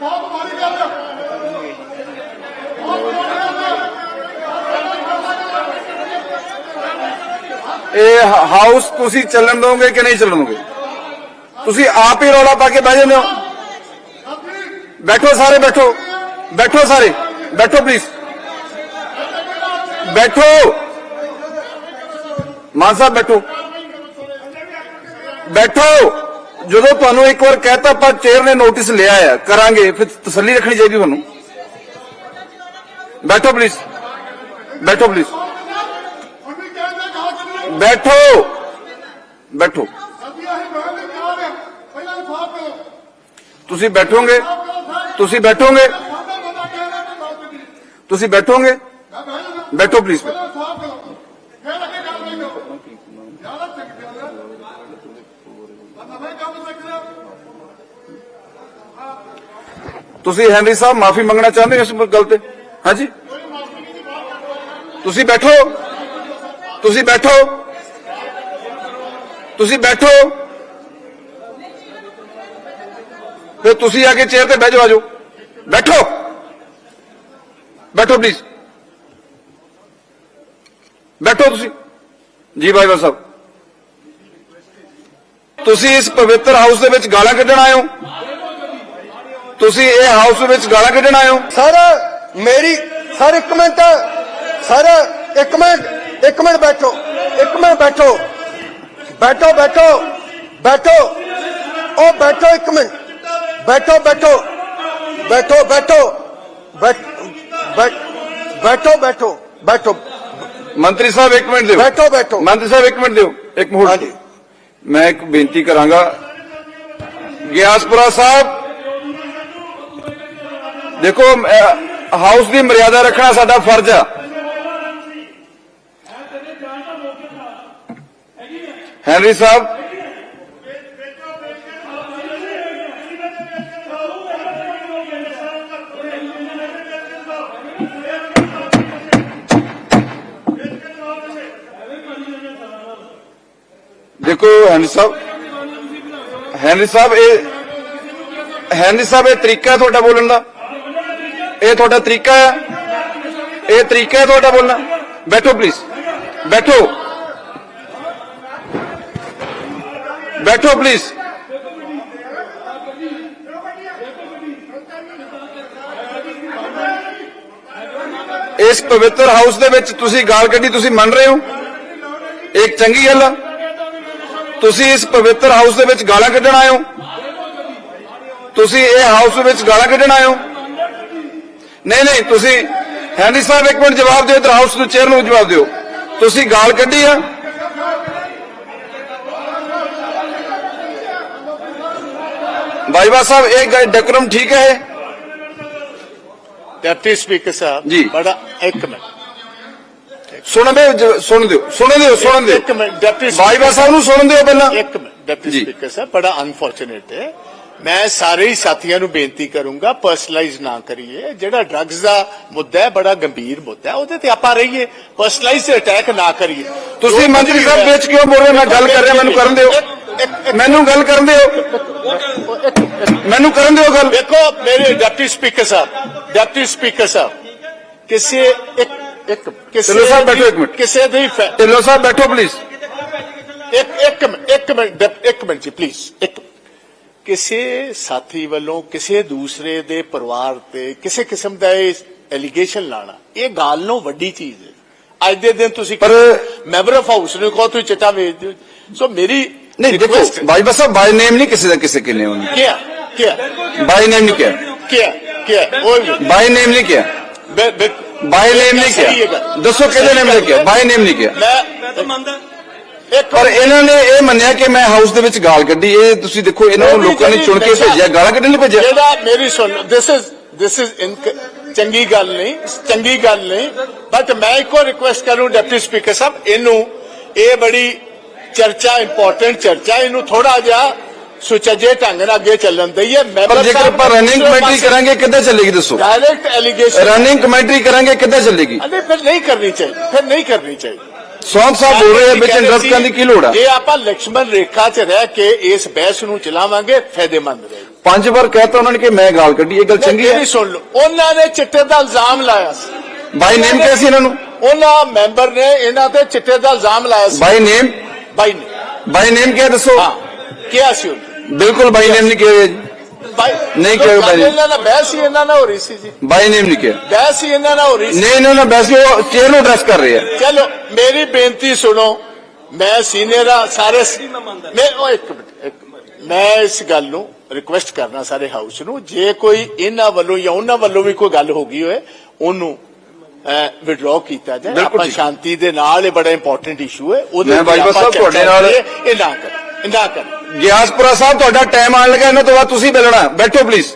ਬਹੁਤ ਮਾੜੀ ਗੱਲ ਹੈ ਇਹ ਹ- ਹਾਊਸ ਤੁਸੀਂ ਚੱਲਣ ਦੋਗੇ ਕਿ ਨਹੀਂ ਚੱਲਣ ਦੋਗੇ ਤੁਸੀਂ ਆਪ ਹੀ ਰੌਲਾ ਪਾ ਕੇ ਬਹਿ ਜਾਂਦੇ ਹੋ ਬੈਠੋ ਸਾਰੇ ਬੈਠੋ ਬੈਠੋ ਸਾਰੇ ਬੈਠੋ ਪਲੀਜ਼ ਬੈਠੋ ਮਾਨ ਸਾਹਿਬ ਬੈਠੋ ਬੈਠੋ ਜਦੋਂ ਤੁਹਾਨੂੰ ਇੱਕ ਵਾਰ ਕਹਿਤਾ ਆਪਾਂ ਚੇਅਰ ਨੇ ਨੋਟਿਸ ਲਿਆ ਹੈ ਕਰਾਂਗੇ ਫਿਰ ਤਸੱਲੀ ਰੱਖਣੀ ਚਾਹੀਦੀ ਤੁਹਾਨੂੰ ਬੈਠੋ ਪਲੀਜ਼ ਬੈਠੋ ਪਲੀਜ਼ ਉਹਨੇ ਕਹਿੰਦੇ ਕਹਾ ਕਿ ਬੈਠੋ ਬੈਠੋ ਅਸੀਂ ਅਸੀਂ ਬਹਿਣ ਦੇ ਤਿਆਰ ਹਾਂ ਪਹਿਲਾਂ ਇਨਸਾਫ ਕਰੋ ਤੁਸੀਂ ਬੈਠੋਗੇ ਇਨਸਾਫ਼ ਕਰੋ ਸਾਰੇ ਤੁਸੀਂ ਬੈਠੋਗੇ ਸਾਡਾ ਬੰਦਾ ਕਹਿੰਦਾ ਕਿ ਬਾਤ ਨਹੀਂ ਤੁਸੀਂ ਬੈਠੋਗੇ ਮੈਂ ਬਹਿ ਜਾਣਾ ਬੈਠੋ ਪਲੀਜ਼ ਤੁਸੀਂ ਹੈਨਰੀ ਸਾਹਿਬ ਮਾਫੀ ਮੰਗਣਾ ਚਾਹੁੰਦੇ ਹੋ ਇਸ ਗੱਲ ਤੇ? ਹਾਂਜੀ? ਤੁਸੀਂ ਬੈਠੋ। ਤੁਸੀਂ ਬੈਠੋ। ਤੁਸੀਂ ਬੈਠੋ। ਫਿਰ ਤੁਸੀਂ ਆ ਕੇ ਚੇਅਰ ਤੇ ਬਹਿ ਜਾਓ ਆਜੋ ਬੈਠੋ। ਬੈਠੋ ਪਲੀਜ਼ ਬੈਠੋ ਤੁਸੀਂ। ਜੀ ਭਾਈ ਸਾਹਿਬ। ਤੁਸੀਂ ਇਸ ਪਵਿੱਤਰ ਹਾਊਸ ਦੇ ਵਿੱਚ ਗਾਲਾਂ ਕੱਢਣ ਆਏ ਹੋ? ਤੁਸੀਂ ਇਹ ਹਾਊਸ ਵਿੱਚ ਗਾਲਾਂ ਕੱਢਣ ਆਏ ਹੋ? ਸਰ, ਮੇਰੀ, ਸਰ, ਇੱਕ ਮਿੰਟ। ਸਰ, ਇੱਕ ਮਿੰਟ। ਇੱਕ ਮਿੰਟ ਬੈਠੋ। ਇੱਕ ਮਿੰਟ ਬੈਠੋ। ਬੈਠੋ ਬੈਠੋ। ਬੈਠੋ। ਉਹ ਬੈਠੋ ਇੱਕ ਮਿੰਟ। ਬੈਠੋ ਬੈਠੋ। ਬੈਠੋ ਬੈਠੋ। ਬੈਠੋ ਬੈਠੋ। ਬੈਠੋ। ਮੰਤਰੀ ਸਾਹਿਬ ਇੱਕ ਮਿੰਟ ਦਿਓ ਬੈਠੋ ਬੈਠੋ ਮੰਤਰੀ ਸਾਹਿਬ ਇੱਕ ਮਿੰਟ ਦਿਓ ਇੱਕ ਮਿੰਟ ਹਾਂਜੀ। ਮੈਂ ਇੱਕ ਬੇਨਤੀ ਕਰਾਂਗਾ ਗਿਆਸਪੁਰਾ ਸਾਹਿਬ ਦੇਖੋ ਅਹ, ਹਾਊਸ ਦੀ ਮਰਿਆਦਾ ਰੱਖਣਾ ਸਾਡਾ ਫਰਜ਼ ਆ ਹੈਨਰੀ ਸਾਹਿਬ ਦੇਖੋ ਹੈਨਰੀ ਸਾਹਿਬ ਹੈਨਰੀ ਸਾਹਿਬ, ਇਹ ਹੈਨਰੀ ਸਾਹਿਬ, ਇਹ ਤਰੀਕਾ ਹੈ ਤੁਹਾਡਾ ਬੋਲਣ ਦਾ। ਇਹ ਤੁਹਾਡਾ ਤਰੀਕਾ ਹੈ। ਇਹ ਤਰੀਕਾ ਹੈ ਤੁਹਾਡਾ ਬੋਲਣਾ। ਬੈਠੋ ਪਲੀਜ਼ ਬੈਠੋ। ਬੈਠੋ ਪਲੀਜ਼ ਇਸ ਪਵਿੱਤਰ ਹਾਊਸ ਦੇ ਵਿੱਚ ਤੁਸੀਂ ਗਾਲ ਕੱਢੀ ਤੁਸੀਂ ਮੰਨ ਰਹੇ ਹੋ? ਇਹ ਇੱਕ ਚੰਗੀ ਗੱਲ ਆ। ਤੁਸੀਂ ਇਸ ਪਵਿੱਤਰ ਹਾਊਸ ਦੇ ਵਿੱਚ ਗਾਲਾਂ ਕੱਢਣ ਆਏ ਹੋ? ਤੁਸੀਂ ਇਹ ਹਾਊਸ ਵਿੱਚ ਗਾਲਾਂ ਕੱਢਣ ਆਏ ਹੋ? ਨਹੀਂ ਨਹੀਂ ਤੁਸੀਂ ਹੈਨਰੀ ਸਾਹਿਬ ਇੱਕ ਮਿੰਟ ਜਵਾਬ ਦਿਓ ਇਧਰ ਹਾਊਸ ਨੂੰ ਚੇਅਰ ਨੂੰ ਜਵਾਬ ਦਿਓ। ਤੁਸੀਂ ਗਾਲ ਕੱਢੀ ਆ? ਬਾਈਬਾ ਸਾਹਿਬ ਇਹ ਡੈਕੋਰਮ ਠੀਕ ਹੈ ਇਹ? ਡਿਪਟੀ ਸਪੀਕਰ ਸਾਹਿਬ। ਬੜਾ ਇੱਕ ਮਿੰਟ। ਸੁਣ ਜ- ਸੁਣ ਦਿਓ ਸੁਣ ਦਿਓ ਸੁਣ ਦਿਓ ਇੱਕ ਮਿੰਟ ਡਿਪਟੀ ਬਾਈਬਾ ਸਾਹਿਬ ਨੂੰ ਸੁਣ ਦਿਓ ਪਹਿਲਾਂ। ਇੱਕ ਮਿੰਟ ਡਿਪਟੀ। ਸਪੀਕਰ ਸਾਹਿਬ ਬੜਾ ਅਨਫੋਰਚੂਨੇਟ ਹੈ। ਮੈਂ ਸਾਰੇ ਹੀ ਸਾਥੀਆਂ ਨੂੰ ਬੇਨਤੀ ਕਰੂੰਗਾ ਪਰਸਨਲਾਈਜ਼ ਨਾ ਕਰੀਏ। ਜਿਹੜਾ ਡਰੱਗਸ ਦਾ ਮੁੱਦਾ ਹੈ ਬੜਾ ਗੰਭੀਰ ਮੁੱਦਾ ਹੈ ਉਹਦੇ ਤੇ ਆਪਾਂ ਰਹੀਏ। ਪਰਸਨਲਾਈਜ਼ ਅਟੈਕ ਨਾ ਕਰੀਏ। ਤੁਸੀਂ ਮੰਤਰੀ ਸਾਹਿਬ ਵਿੱਚ ਕਿਉਂ ਬੋਲ ਰਹੇ? ਮੈਂ ਗੱਲ ਕਰ ਰਿਹਾ ਮੈਨੂੰ ਕਰਨ ਦਿਓ। ਮੈਨੂੰ ਗੱਲ ਕਰਨ ਦਿਓ। ਮੈਨੂੰ ਕਰਨ ਦਿਓ ਗੱਲ। ਦੇਖੋ ਮੇਰੇ ਡਿਪਟੀ ਸਪੀਕਰ ਸਾਹਿਬ ਡਿਪਟੀ ਸਪੀਕਰ ਸਾਹਿਬ ਕਿਸੇ ਇੱਕ ਇੱਕ ਕਿਸੇ ਚਲੋ ਸਾਹਿਬ ਬੈਠੋ ਇੱਕ ਮਿੰਟ। ਕਿਸੇ ਦੀ ਫੈ- ਢਿੱਲੋਂ ਸਾਹਿਬ ਬੈਠੋ ਪਲੀਜ਼ ਇੱਕ ਇੱਕ ਮਿੰਟ ਇੱਕ ਮਿੰਟ ਡਿਪ- ਇੱਕ ਮਿੰਟ ਜੀ ਪਲੀਜ਼ ਇੱਕ ਕਿਸੇ ਸਾਥੀ ਵੱਲੋਂ ਕਿਸੇ ਦੂਸਰੇ ਦੇ ਪਰਿਵਾਰ ਤੇ ਕਿਸੇ ਕਿਸਮ ਦਾ ਇਹ ਐਲੀਗੇਸ਼ਨ ਲਾਣਾ ਇਹ ਗੱਲ ਨੂੰ ਵੱਡੀ ਚੀਜ਼ ਹੈ। ਅੱਜ ਦੇ ਦਿਨ ਤੁਸੀਂ ਪਰ- ਮੈਂਬਰ ਆਫ ਹਾਊਸ ਨੂੰ ਕਹੋ ਤੁਸੀਂ ਚਿੱਟਾ ਵੇਚ ਦਿਓ। ਸੋ ਮੇਰੀ ਨਹੀਂ ਦੇਖੋ request ਹੈ। ਬਾਈ ਬਸ ਬਾਈ ਨੇਮ ਨਹੀਂ ਕਿਸੇ ਦਾ ਕਿਸੇ ਕਿੰਨੇ ਉਹਨੇ ਕਿਆ? ਕਿਆ? ਬਾਈ ਨੇਮ ਨਹੀਂ ਕਿਹਾ। ਕਿਆ? ਕਿਆ? ਉਹ ਵੀ ਬਾਈ ਨੇਮ ਨਹੀਂ ਕਿਹਾ। ਬੇ- ਬੇ- ਬਾਈ ਨੇਮ ਨਹੀਂ ਕਿਹਾ। ਦੱਸੋ ਕਿਹਦੇ ਨੇਮ ਨੇ ਕਿਹਾ? ਬਾਈ ਨੇਮ ਨਹੀਂ ਕਿਹਾ। ਮੈਂ ਤਾਂ ਮੰਨਦਾ। ਇੱਕ ਪਰ ਇਹਨਾਂ ਨੇ ਇਹ ਮੰਨਿਆ ਕਿ ਮੈਂ ਹਾਊਸ ਦੇ ਵਿੱਚ ਗਾਲ ਕੱਢੀ। ਇਹ ਤੁਸੀਂ ਦੇਖੋ ਇਹਨਾਂ ਨੂੰ ਲੋਕਾਂ ਨੇ ਚੁਣ ਕੇ ਭੇਜਿਆ। ਗਾਲਾਂ ਕੱਢਣ ਲਈ ਭੇਜਿਆ? ਜਿਹੜਾ ਮੇਰੀ ਸੁਣ ਦਿਸ ਇਜ਼ ਦਿਸ ਇਜ਼ ਚੰਗੀ ਗੱਲ ਨਹੀਂ ਚੰਗੀ ਗੱਲ ਨਹੀਂ। ਬਟ ਮੈਂ ਇੱਕੋ ਰਿਕੁਐਸਟ ਕਰੂੰ ਡਿਪਟੀ ਸਪੀਕਰ ਸਾਹਿਬ। ਇਹਨੂੰ ਇਹ ਬੜੀ ਚਰਚਾ ਇੰਪੋਰਟੈਂਟ ਚਰਚਾ। ਇਹਨੂੰ ਥੋੜਾ ਜਿਹਾ ਸੁਚੱਜੇ ਢੰਗ ਨਾਲ ਅੱਗੇ ਚੱਲਣ ਦਈਏ ਮੈਂਬਰ ਪਰ ਜੇਕਰ ਆਪਾਂ ਰਨਿੰਗ ਕਮੈਂਟਰੀ ਕਰਾਂਗੇ ਕਿੱਦਾਂ ਚੱਲੇਗੀ ਦੱਸੋ? ਡਾਇਰੈਕਟ ਐਲੀਗੇਸ਼ਨ ਰਨਿੰਗ ਕਮੈਂਟਰੀ ਕਰਾਂਗੇ ਕਿੱਦਾਂ ਚੱਲੇਗੀ? ਅਰੇ ਫਿਰ ਨਹੀਂ ਕਰਨੀ ਚਾਹੀਦੀ ਫਿਰ ਨਹੀਂ ਕਰਨੀ ਚਾਹੀਦੀ। ਸੌਮ ਸਾਹਿਬ ਬੋਲ ਰਹੇ ਆ ਵਿੱਚ ਇੰਟਰਪਟ ਦੀ ਕੀ ਲੋੜ ਆ? ਜੇ ਆਪਾਂ ਲక్ష్మణ ਰੇਖਾ 'ਚ ਰਹਿ ਕੇ ਇਸ ਬਹਿਸ ਨੂੰ ਚਲਾਵਾਂਗੇ ਫਾਇਦੇਮੰਦ ਰਹੇ ਪੰਜ ਵਾਰ ਕਹਤਾ ਉਹਨਾਂ ਨੇ ਕਿ ਮੈਂ ਗਾਲ ਕੱਢੀ ਇਹ ਗੱਲ ਚੰਗੀ ਹੈ? ਸੁਣ ਲਓ ਉਹਨਾਂ ਨੇ ਚਿੱਟੇ ਦਾ ਇਲਜ਼ਾਮ ਲਾਇਆ ਸੀ। ਬਾਈ ਨੇਮ ਕਿਹਾ ਸੀ ਇਹਨਾਂ ਨੂੰ? ਉਹਨਾਂ ਮੈਂਬਰ ਨੇ ਇਹਨਾਂ ਤੇ ਚਿੱਟੇ ਦਾ ਇਲਜ਼ਾਮ ਲਾਇਆ ਸੀ। ਬਾਈ ਨੇਮ ਬਾਈ ਨੇਮ ਬਾਈ ਨੇਮ ਕਿਹਾ ਦੱਸੋ? ਹਾਂ। ਕਿਹਾ ਸੀ ਉਹਨੇ ਬਿਲਕੁਲ ਬਾਈ ਨੇਮ ਨਹੀਂ ਕਿਹਾ ਜੀ। ਬਾਈ ਨਹੀਂ ਕਿਹਾ ਬਾਈ ਨੇ। ਇਹਨਾਂ ਨਾਲ ਬਹਿਸ ਹੀ ਇਹਨਾਂ ਨਾਲ ਹੋ ਰਹੀ ਸੀ ਜੀ। ਬਾਈ ਨੇਮ ਨਹੀਂ ਕਿਹਾ। ਬਹਿਸ ਹੀ ਇਹਨਾਂ ਨਾਲ ਹੋ ਰਹੀ ਸੀ। ਨਹੀਂ ਇਹਨਾਂ ਨਾਲ ਵੈਸੇ ਉਹ ਚੇਅਰ ਨੂੰ ਐਡਰੈਸ ਕਰ ਰਹੇ ਆ ਚਲੋ ਮੇਰੀ ਬੇਨਤੀ ਸੁਣੋ। ਮੈਂ ਸੀਨੀਅਰ ਆ ਸਾਰੇ ਮੈਂ ਉਹ ਇੱਕ ਮਿੰਟ ਇੱਕ ਮਿੰਟ। ਮੈਂ ਇਸ ਗੱਲ ਨੂੰ ਰਿਕੁਐਸਟ ਕਰਨਾ ਸਾਰੇ ਹਾਊਸ ਨੂੰ। ਜੇ ਕੋਈ ਇਹਨਾਂ ਵੱਲੋਂ ਜਾਂ ਉਹਨਾਂ ਵੱਲੋਂ ਵੀ ਕੋਈ ਗੱਲ ਹੋ ਗਈ ਹੋਏ ਉਹਨੂੰ ਵਿਡਰਾਅ ਕੀਤਾ ਜਾਏ। ਬਿਲਕੁਲ ਆਪਾਂ ਠੀਕ। ਸ਼ਾਂਤੀ ਦੇ ਨਾਲ ਇਹ ਬੜਾ ਇੰਪੋਰਟੈਂਟ ਇਸ਼ੂ ਹੈ। ਉਹਦੇ ਮੈਂ ਤੇ ਬਾਜਵਾ ਆਪਾਂ ਸਾਹਿਬ ਚਰਚਾ ਤੁਹਾਡੇ ਨਾਲ- ਕਰੀਏ, ਇਹ ਨਾ ਕਰ ਇਹ ਕਰ। ਗਿਆਸਪੁਰਾ ਸਾਹਿਬ, ਤੁਹਾਡਾ ਟਾਈਮ ਆਣ ਲੱਗਾ, ਇਹਨਾਂ ਤੋਂ ਬਾਅਦ ਤੁਸੀਂ ਬੋਲਣਾ ਬੈਠੋ ਪਲੀਜ਼